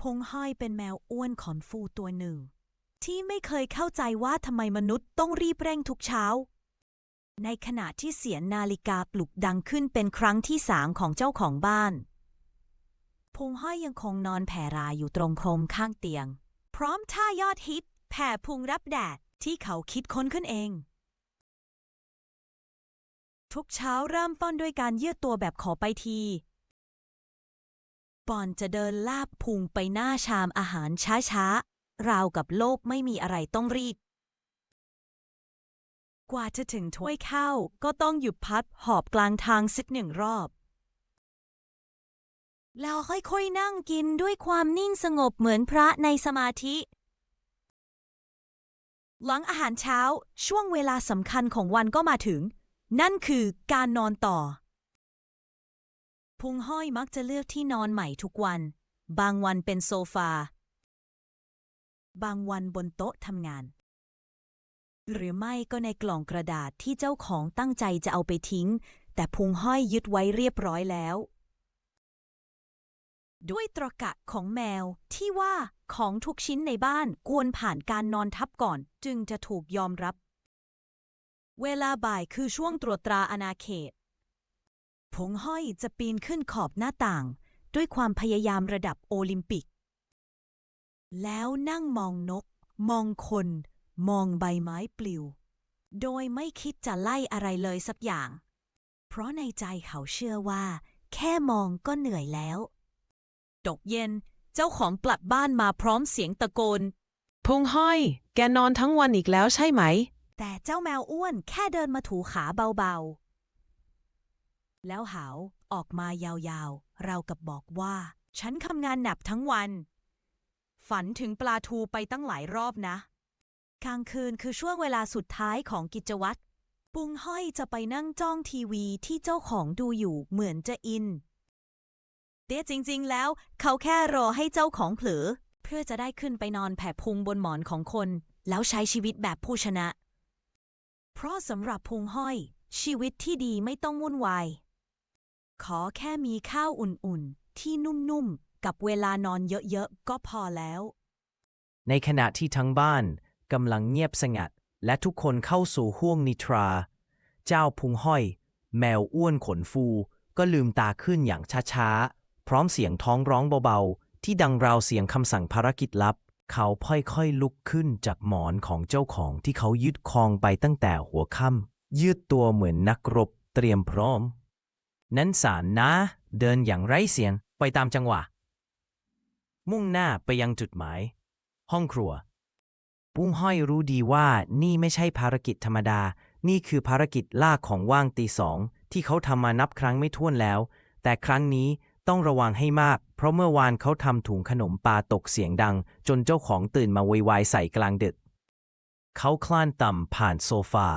พงห้อยเป็นแมวอ้วนขอนฟูตัวหนึ่ง ที่ไม่เคยเข้าใจว่าทำไมมนุษย์ต้องรีบเร่งทุกเช้า ในขณะที่เสียงนาฬิกาปลุกดังขึ้นเป็นครั้งที่สามของเจ้าของบ้าน พงห้อยยังคงนอนแผ่รายอยู่ตรงโครมข้างเตียง พร้อมท่ายอดฮิต แผ่พุงรับแดดที่เขาคิดค้นขึ้นเอง ทุกเช้าเริ่มต้นด้วยการยืดตัวแบบขอไปที ปอนจะเดินลาบพุงไปหน้าชามอาหารช้าๆ ราวกับโลกไม่มีอะไรต้องรีบ กว่าจะถึงถ้วยข้าวก็ต้องหยุดพัดหอบกลางทางสักหนึ่งรอบแล้วค่อยๆนั่งกินด้วยความนิ่งสงบเหมือนพระในสมาธิ หลังอาหารเช้าช่วงเวลาสำคัญของวันก็มาถึง นั่นคือการนอนต่อ พุงห้อยมักจะเลือกที่นอนใหม่ทุกวัน บางวันเป็นโซฟา บางวันบนโต๊ะทำงาน หรือไม่ก็ในกล่องกระดาษที่เจ้าของตั้งใจจะเอาไปทิ้ง แต่พุงห้อยยึดไว้เรียบร้อยแล้ว ด้วยตรกะของแมวที่ว่าของทุกชิ้นในบ้านควรผ่านการนอนทับก่อน จึงจะถูกยอมรับ เวลาบ่ายคือช่วงตรวจตราอาณาเขต ผงห้อยจะปีนขึ้นขอบหน้าต่าง ด้วยความพยายามระดับโอลิมปิก แล้วนั่งมองนก มองคน มองใบไม้ปลิว โดยไม่คิดจะไล่อะไรเลยสักอย่าง เพราะในใจเขาเชื่อว่า แค่มองก็เหนื่อยแล้วตกเย็นเจ้าของกลับบ้านมาพร้อมเสียงตะโกนพุงห้อย แกนอนทั้งวันอีกแล้วใช่ไหม แต่เจ้าแมวอ้วนแค่เดินมาถูขาเบาๆ แล้วหาวออกมายาวๆ เรากับบอกว่า ฉันทำงานหนักทั้งวัน ฝันถึงปลาทูไปตั้งหลายรอบนะกลางคืนคือช่วงเวลาสุดท้ายของกิจวัตรปุงห้อยจะไปนั่งจ้องทีวีที่เจ้าของดูอยู่เหมือนจะอินแต่จริงๆ แล้ว เขาแค่รอให้เจ้าของเผลอ เพื่อจะได้ขึ้นไปนอนแผ่พุงบนหมอนของคน แล้วใช้ชีวิตแบบผู้ชนะ เพราะสำหรับพุงห้อย ชีวิตที่ดีไม่ต้องวุ่นวาย ขอแค่มีข้าวอุ่นๆ ที่นุ่มๆ กับเวลานอนเยอะๆ ก็พอแล้ว ในขณะที่ทั้งบ้านกำลังเงียบสงัด และทุกคนเข้าสู่ห้วงนิทรา เจ้าพุงห้อย แมวอ้วนขนฟู ก็ลืมตาขึ้นอย่างช้าๆ พร้อมเสียงท้องร้องเบาๆ ที่ดังราวเสียงคำสั่งภารกิจลับ เขาค่อยๆลุกขึ้นจากหมอนของเจ้าของที่เขายึดครองไปตั้งแต่หัวค่ำยืดตัวเหมือนนักรบเตรียมพร้อม นั้นสารนะ เดินอย่างไร้เสียงไปตามจังหวะ มุ่งหน้าไปยังจุดหมาย ห้องครัว ปุ้งห้อยรู้ดีว่านี่ไม่ใช่ภารกิจธรรมดา นี่คือภารกิจล่าของว่างตีสองที่เขาทำมานับครั้งไม่ถ้วนแล้ว แต่ครั้งนี้ต้องระวังให้มาก เพราะเมื่อวานเขาทำถุงขนมปลาตกเสียงดัง จนเจ้าของตื่นมาโวยวายใส่กลางดึก เขาคลานต่ำผ่านโซฟา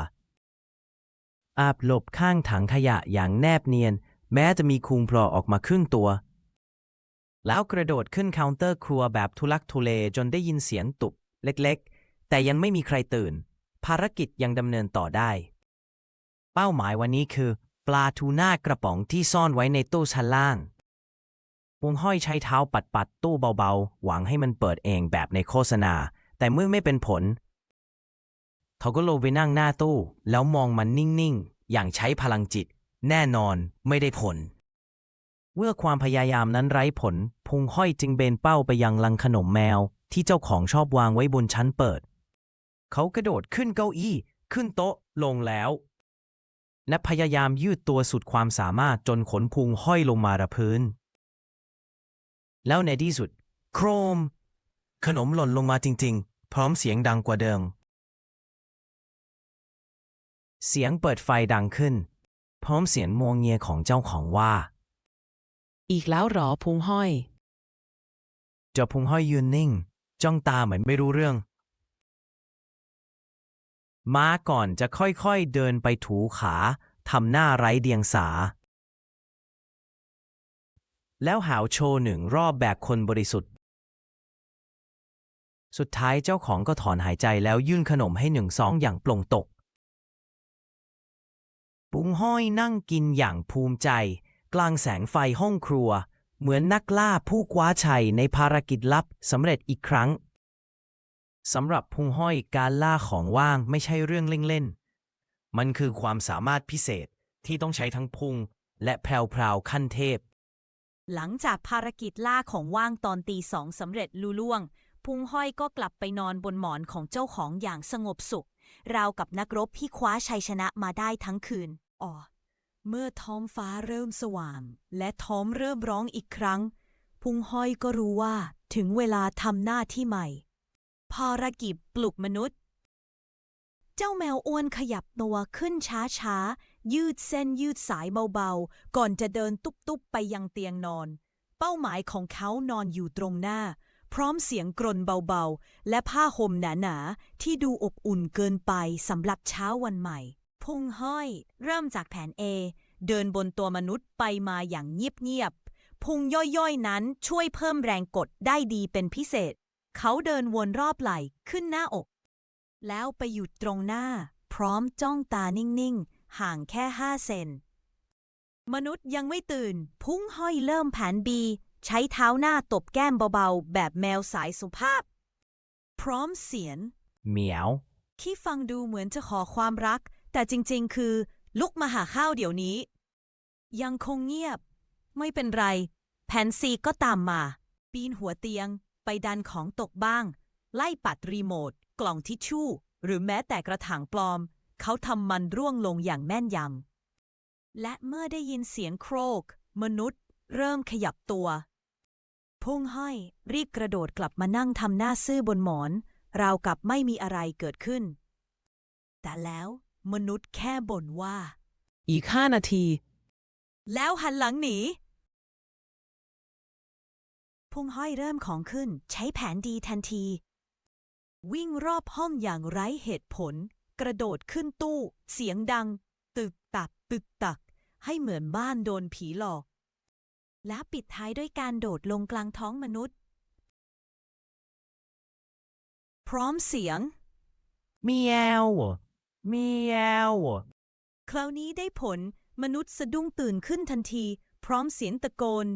อาบหลบข้างถังขยะอย่างแนบเนียน แม้จะมีคุงโผล่ออกมาครึ่งตัว แล้วกระโดดขึ้นเคาน์เตอร์ครัวแบบทุลักทุเลจนได้ยินเสียงตุบเล็กๆ แต่ยังไม่มีใครตื่น ภารกิจยังดำเนินต่อได้ เป้าหมายวันนี้คือ ปลาทูน่ากระป๋องที่ซ่อนไว้ในตู้ชั้นล่างวงห้อยใช้เท้าปัดปัดๆตู้เบาๆ หวังให้มันเปิดเองแบบในโฆษณา แต่เมื่อไม่เป็นผล เขาก็ลงไปนั่งหน้าตู้ แล้วมองมันนิ่งๆ อย่างใช้พลังจิต แน่นอนไม่ได้ผล เมื่อความพยายามนั้นไร้ผล พุงห้อยจึงเบนเป้าไปยังลังขนมแมว ที่เจ้าของชอบวางไว้บนชั้นเปิด เขากระโดดขึ้นเก้าอี้ ขึ้นโต๊ะ ลงแล้วและพยายามยืดตัวสุดความสามารถจนขนพุงห้อยลงมาระพื้น แล้วในที่สุด โครม ขนมหล่นลงมาจริง ๆ พร้อมเสียงดังกว่าเดิม เสียงเปิดไฟดังขึ้น พร้อมเสียงมวงเงียของเจ้าของว่า อีกแล้วเหรอพุงห้อยเจ้าพุงห้อยยืนนิ่ง จ้องตาเหมือนไม่รู้เรื่อง ม้าก่อนจะค่อยๆเดินไปถูขาทำหน้าไร้เดียงสา แล้วหาวโชว์หนึ่งรอบแบบคนบริสุทธิ์ สุดท้ายเจ้าของก็ถอนหายใจแล้วยื่นขนมให้หนึ่งสองอย่างปลงตก ปุงห้อยนั่งกินอย่างภูมิใจ กลางแสงไฟห้องครัว เหมือนนักล่าผู้คว้าชัยในภารกิจลับสำเร็จอีกครั้งสำหรับพุงห้อยการล่าของว่างไม่ใช่เรื่องเล่นๆ มันคือความสามารถพิเศษที่ต้องใช้ทั้งพุงและแพรวๆขั้นเทพ หลังจากภารกิจล่าของว่างตอนตีสองสำเร็จลุล่วง พุงห้อยก็กลับไปนอนบนหมอนของเจ้าของอย่างสงบสุข ราวกับนักรบที่คว้าชัยชนะมาได้ทั้งคืน อ๋อ เมื่อท้องฟ้าเริ่มสว่าง และท้องเริ่มร้องอีกครั้ง พุงห้อยก็รู้ว่าถึงเวลาทำหน้าที่ใหม่ ภารกิจปลุกมนุษย์ เจ้าแมวอ้วนขยับตัวขึ้นช้าๆ ยืดเส้นยืดสายเบาๆ ก่อนจะเดินตุบๆ ไปยังเตียงนอน เป้าหมายของเขานอนอยู่ตรงหน้า พร้อมเสียงกรนเบาๆ และผ้าห่มหนาๆ ที่ดูอบอุ่นเกินไปสำหรับเช้าวันใหม่พุงห้อย เริ่มจากแผน A เดินบนตัวมนุษย์ไปมาอย่างเงียบๆ พุงย่อยๆนั้นช่วยเพิ่มแรงกดได้ดีเป็นพิเศษ เขาเดินวนรอบไหล่ขึ้นหน้าอก แล้วไปหยุดตรงหน้า พร้อมจ้องตานิ่งๆ ห่างแค่ห้าเซน มนุษย์ยังไม่ตื่น พุ่งห้อยเริ่มแผนบี ใช้เท้าหน้าตบแก้มเบาๆ แบบแมวสายสุภาพ พร้อมเสียงเหมียว ที่ฟังดูเหมือนจะขอความรัก แต่จริงๆ คือ ลุกมาหาข้าวเดี๋ยวนี้ ยังคงเงียบ ไม่เป็นไร แผนซีก็ตามมา ปีนหัวเตียง ไปดันของตกบ้าง ไล่ปัดรีโมท กล่องทิชชู่ หรือแม้แต่กระถางปลอม เขาทำมันร่วงลงอย่างแม่นยำและเมื่อได้ยินเสียงโครก มนุษย์ เริ่มขยับตัว พุ่งห้อย รีบกระโดดกลับมานั่งทำหน้าซื่อบนหมอน ราวกับไม่มีอะไรเกิดขึ้น แต่แล้วมนุษย์แค่บ่นว่า อีกห้านาที แล้วหันหลังหนี พุงห้อยเริ่มของขึ้น ใช้แผนดีทันที วิ่งรอบห้องอย่างไร้เหตุผล กระโดดขึ้นตู้ เสียงดัง ตึกตักตึกตัก ให้เหมือนบ้านโดนผีหลอก และปิดท้ายด้วยการโดดลงกลางท้องมนุษย์ พร้อมเสียง เมียวเมียวคราวนี้ได้ผลมนุษย์สะดุ้งตื่นขึ้นทันที พร้อมเสียงตะโกน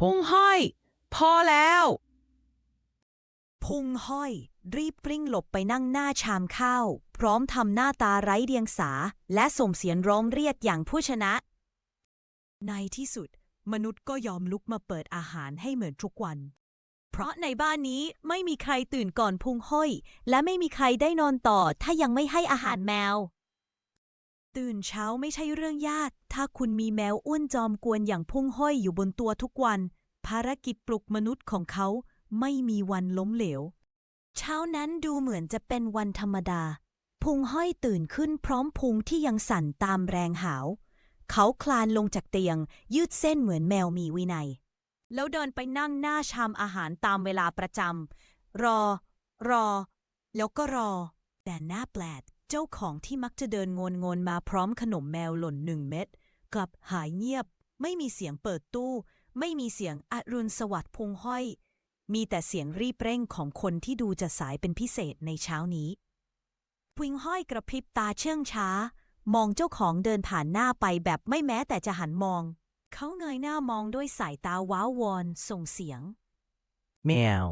พุงห้อย พอแล้ว พุงห้อย รีบปริ้งหลบไปนั่งหน้าชามข้าว พร้อมทำหน้าตาไร้เดียงสา และส่งเสียงร้องเรียกอย่างผู้ชนะ ในที่สุด มนุษย์ก็ยอมลุกมาเปิดอาหารให้เหมือนทุกวัน เพราะในบ้านนี้ไม่มีใครตื่นก่อนพุงห้อย และไม่มีใครได้นอนต่อถ้ายังไม่ให้อาหารแมว ตื่นเช้าไม่ใช่เรื่องยาก ถ้าคุณมีแมวอ้วนจอมกวนอย่างพุงห้อยอยู่บนตัวทุกวัน ภารกิจปลุกมนุษย์ของเขาไม่มีวันล้มเหลว เช้านั้นดูเหมือนจะเป็นวันธรรมดา พุงห้อยตื่นขึ้นพร้อมพุงที่ยังสั่นตามแรงหาว เขาคลานลงจากเตียง ยืดเส้นเหมือนแมวมีวินัย แล้วเดินไปนั่งหน้าชามอาหารตามเวลาประจำรอ รอ แล้วก็รอ แต่หน้าแปลกเจ้าของที่มักจะเดินงนงนมาพร้อมขนมแมวหล่นหนึ่งเม็ดกลับหายเงียบ ไม่มีเสียงเปิดตู้ ไม่มีเสียงอรุณสวัสดิ์พงห้อย มีแต่เสียงรีบเร่งของคนที่ดูจะสายเป็นพิเศษในเช้านี้ พุงห้อยกระพริบตาเชื่องช้า มองเจ้าของเดินผ่านหน้าไปแบบไม่แม้แต่จะหันมอง เขาเงยหน้ามองด้วยสายตาว้าวอนส่งเสียง แมว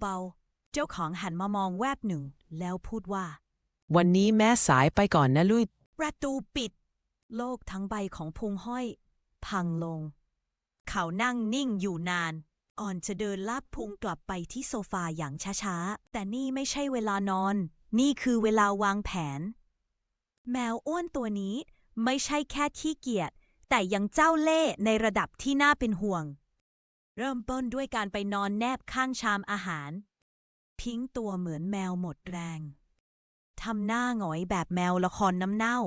เบาๆ เจ้าของหันมามองแวบหนึ่ง แล้วพูดว่า วันนี้แม่สายไปก่อนนะลุยประตูปิด โลกทั้งใบของพุงห้อย พังลง เขานั่งนิ่งอยู่นาน อ่อนจะเดินลากพุงกลับไปที่โซฟาอย่างช้าๆ แต่นี่ไม่ใช่เวลานอน นี่คือเวลาวางแผน แมวอ้วนตัวนี้ไม่ใช่แค่ขี้เกียจแต่ยังเจ้าเล่ห์ในระดับที่น่าเป็นห่วง เริ่มต้นด้วยการไปนอนแนบข้างชามอาหาร พิงตัวเหมือนแมวหมดแรง ทำหน้าหงอยแบบแมวละครน้ำเน่า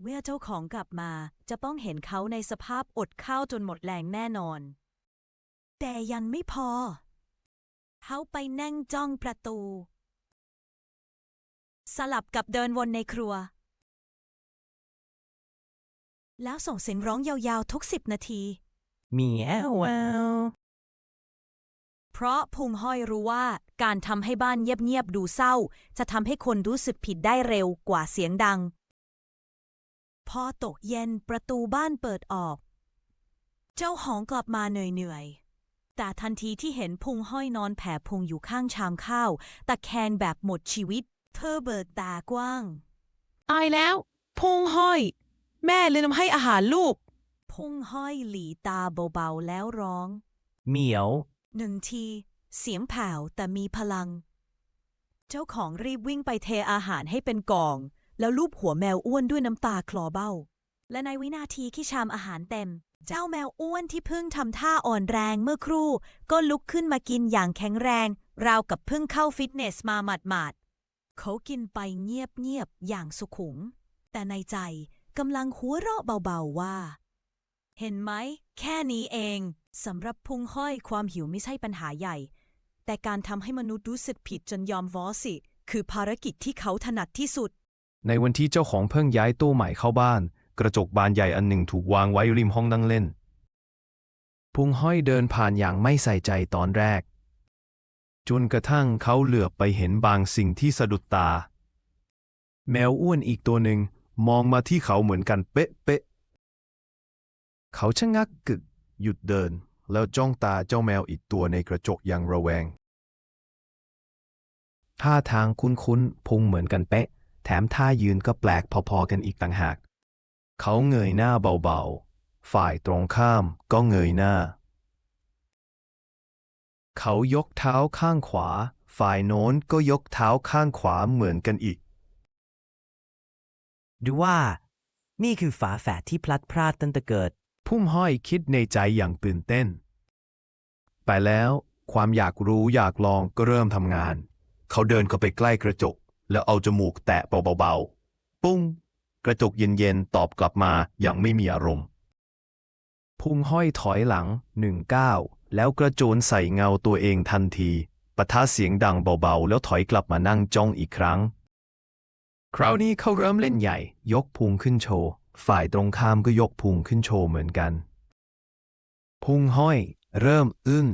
เมื่อเจ้าของกลับมาจะต้องเห็นเขาในสภาพอดข้าวจนหมดแรงแน่นอน แต่ยังไม่พอ เขาไปนั่งจ้องประตู สลับกับเดินวนในครัว แล้วส่งเสียงร้องยาวๆ ทุกสิบนาที เมียวแววเพราะพุงห้อยรู้ว่าการทำให้บ้านเงียบๆดูเศร้า จะทำให้คนรู้สึกผิดได้เร็วกว่าเสียงดัง พอตกเย็นประตูบ้านเปิดออก เจ้าของกลับมาเหนื่อยๆ แต่ทันทีที่เห็นพุงห้อยนอนแผ่พุงอยู่ข้างชามข้าวตะแคงแบบหมดชีวิต เธอเบิกตากว้างอายแล้วพุงห้อย แม่ลืมให้อาหารลูก พุงห้อยหลีตาเบาๆแล้วร้อง เหมียว หนึ่งที เสียงแผ่วแต่มีพลัง เจ้าของรีบวิ่งไปเทอาหารให้เป็นกอง แล้วลูบหัวแมวอ้วนด้วยน้ำตาคลอเบ้า และในวินาทีที่ชามอาหารเต็ม เจ้าแมวอ้วนที่เพิ่งทำท่าอ่อนแรงเมื่อครู่ ก็ลุกขึ้นมากินอย่างแข็งแรง ราวกับเพิ่งเข้าฟิตเนสมาหมาดๆเขากินไปเงียบๆอย่างสุขุม แต่ในใจ กำลังหัวเราะเบาๆว่า เห็นไหม แค่นี้เองสำหรับพุงห้อยความหิวไม่ใช่ปัญหาใหญ่ แต่การทำให้มนุษย์รู้สึกผิดจนยอมวอสิ คือภารกิจที่เขาถนัดที่สุด ในวันที่เจ้าของเพิ่งย้ายตู้ใหม่เข้าบ้าน กระจกบานใหญ่อันหนึ่งถูกวางไว้ริมห้องนั่งเล่น พุงห้อยเดินผ่านอย่างไม่ใส่ใจตอนแรก จนกระทั่งเขาเหลือบไปเห็นบางสิ่งที่สะดุดตา แมวอ้วนอีกตัวหนึ่ง มองมาที่เขาเหมือนกันเป๊ะเป๊ะๆเขาชะงักกึก หยุดเดิน แล้วจ้องตาเจ้าแมวอีกตัวในกระจกอย่างระแวง ท่าทางคุ้นๆพุงเหมือนกันเป๊ะ แถมท่ายืนก็แปลกพอๆกันอีกต่างหาก เขาเงยหน้าเบาๆ ฝ่ายตรงข้ามก็เงยหน้า เขายกเท้าข้างขวา ฝ่ายโน้นก็ยกเท้าข้างขวาเหมือนกันอีก ดูว่า นี่คือฝาแฝดที่พลัดพรากตั้งแต่เกิด พุ่มห้อยคิดในใจอย่างตื่นเต้น ไปแล้ว ความอยากรู้อยากลองก็เริ่มทำงาน เขาเดินเข้าไปใกล้กระจก แล้วเอาจมูกแตะเบาๆ ปุ้ง กระจกเย็นๆ ตอบกลับมาอย่างไม่มีอารมณ์ พุ่งห้อยถอยหลังหนึ่งก้าวแล้วกระโจนใส่เงาตัวเองทันทีปะทะเสียงดังเบาๆ แล้วถอยกลับมานั่งจ้องอีกครั้ง คราวนี้เขาเริ่มเล่นใหญ่ ยกพุงขึ้นโชว์ ฝ่ายตรงข้ามก็ยกพุงขึ้นโชว์เหมือนกัน พุงห้อย เริ่มอึ้ง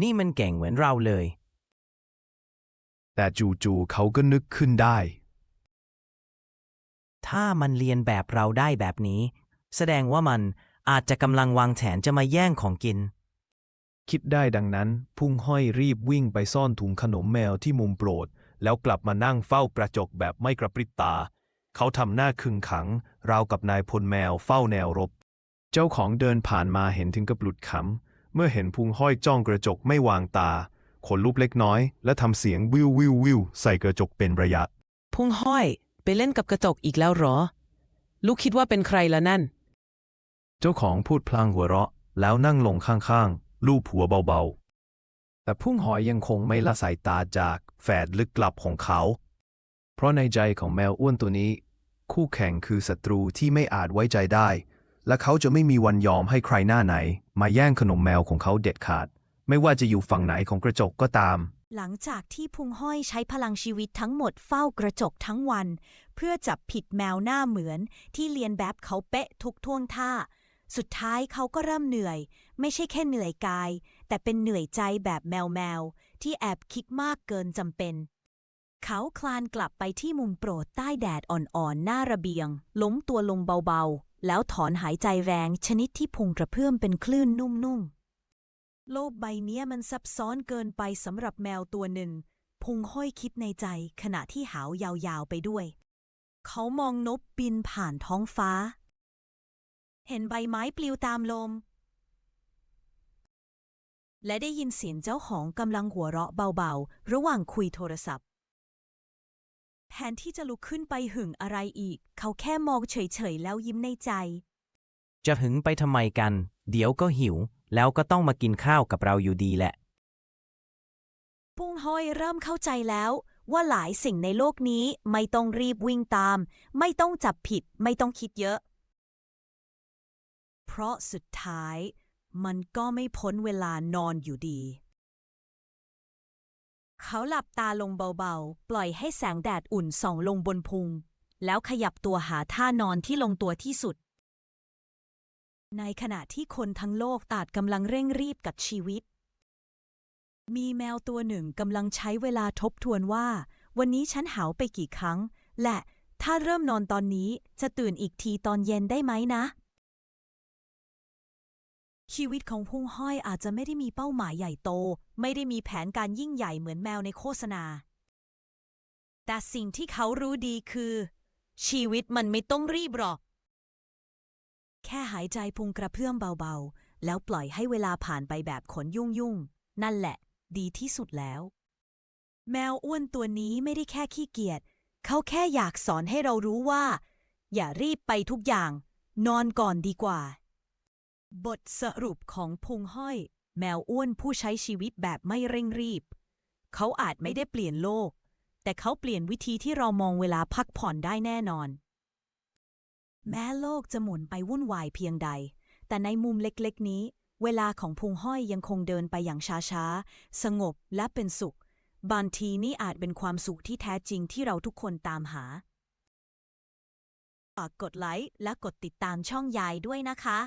นี่มันเก่งเหมือนเราเลย แต่จู่ๆเขาก็นึกขึ้นได้ ถ้ามันเรียนแบบเราได้แบบนี้ แสดงว่ามันอาจจะกำลังวางแผนจะมาแย่งของกิน คิดได้ดังนั้น พุ่งห้อยรีบวิ่งไปซ่อนถุงขนมแมวที่มุมโปรด แล้วกลับมานั่งเฝ้ากระจกแบบไม่กระพริบตา เขาทำหน้าขึงขัง ราวกับนายพลแมวเฝ้าแนวรบ เจ้าของเดินผ่านมาเห็นถึงกับหลุดขำ เมื่อเห็นพุงห้อยจ้องกระจกไม่วางตา ขนลุกเล็กน้อย และทำเสียงวิววิววิวใส่กระจกเป็นระยะ พุงห้อยไปเล่นกับกระจกอีกแล้วเหรอ ลูกคิดว่าเป็นใครละนั่น เจ้าของพูดพลางหัวเราะ แล้วนั่งลงข้างๆลูบหัวเบาๆ แต่พุ่งหอยยังคงไม่ละสายตาจากแฝดลึกลับของเขา เพราะในใจของแมวอ้วนตัวนี้ คู่แข่งคือศัตรูที่ไม่อาจไว้ใจได้ และเขาจะไม่มีวันยอมให้ใครหน้าไหน มาแย่งขนมแมวของเขาเด็ดขาด ไม่ว่าจะอยู่ฝั่งไหนของกระจกก็ตาม หลังจากที่พุงห้อยใช้พลังชีวิตทั้งหมดเฝ้ากระจกทั้งวัน เพื่อจับผิดแมวหน้าเหมือน ที่เรียนแบบเขาเป๊ะทุกท่วงท่า สุดท้ายเขาก็เริ่มเหนื่อย ไม่ใช่แค่เหนื่อยกาย แต่เป็นเหนื่อยใจแบบแมวแมวที่แอบคิดมากเกินจำเป็น เขาคลานกลับไปที่มุมโปรดใต้แดดอ่อนๆ หน้าระเบียง ล้มตัวลงเบาๆ แล้วถอนหายใจแรงชนิดที่พุงกระเพื่อมเป็นคลื่นนุ่มๆ โลกใบเนี้ยมันซับซ้อนเกินไปสำหรับแมวตัวหนึ่ง พุงห้อยคิดในใจขณะที่หาวยาวๆไปด้วย เขามองนกบินผ่านท้องฟ้า เห็นใบไม้ปลิวตามลม และได้ยินเสียงเจ้าของกำลังหัวเราะเบาๆ ระหว่างคุยโทรศัพท์ แทนที่จะลุกขึ้นไปหึงอะไรอีก เขาแค่มองเฉยๆ แล้วยิ้มในใจ จะหึงไปทำไมกัน เดี๋ยวก็หิว แล้วก็ต้องมากินข้าวกับเราอยู่ดีแหละ ปุ้งห้อยเริ่มเข้าใจแล้ว ว่าหลายสิ่งในโลกนี้ไม่ต้องรีบวิ่งตาม ไม่ต้องจับผิด ไม่ต้องคิดเยอะ เพราะสุดท้าย มันก็ไม่พ้นเวลานอนอยู่ดี เขาหลับตาลงเบาๆ ปล่อยให้แสงแดดอุ่นส่องลงบนพุง แล้วขยับตัวหาท่านอนที่ลงตัวที่สุด ในขณะที่คนทั้งโลกตาดกำลังเร่งรีบกับชีวิต มีแมวตัวหนึ่งกำลังใช้เวลาทบทวนว่า วันนี้ฉันหาวไปกี่ครั้ง และถ้าเริ่มนอนตอนนี้จะตื่นอีกทีตอนเย็นได้ไหมนะ ชีวิตของพุงห้อยอาจจะไม่ได้มีเป้าหมายใหญ่โต ไม่ได้มีแผนการยิ่งใหญ่เหมือนแมวในโฆษณา แต่สิ่งที่เขารู้ดีคือ ชีวิตมันไม่ต้องรีบหรอก แค่หายใจพุงกระเพื่อมเบาๆ แล้วปล่อยให้เวลาผ่านไปแบบขนยุ่งๆนั่นแหละ ดีที่สุดแล้ว แมวอ้วนตัวนี้ไม่ได้แค่ขี้เกียจเขาแค่อยากสอนให้เรารู้ว่า อย่ารีบไปทุกอย่าง นอนก่อนดีกว่า บทสรุปของพุงห้อย แมวอ้วนผู้ใช้ชีวิตแบบไม่เร่งรีบ เขาอาจไม่ได้เปลี่ยนโลก แต่เขาเปลี่ยนวิธีที่เรามองเวลาพักผ่อนได้แน่นอน แม้โลกจะหมุนไปวุ่นวายเพียงใด แต่ในมุมเล็กๆนี้ เวลาของพุงห้อยยังคงเดินไปอย่างช้าๆ สงบและเป็นสุข บางทีนี่อาจเป็นความสุขที่แท้จริงที่เราทุกคนตามหาฝากกดไลค์และกดติดตามช่องยายด้วยนะคะ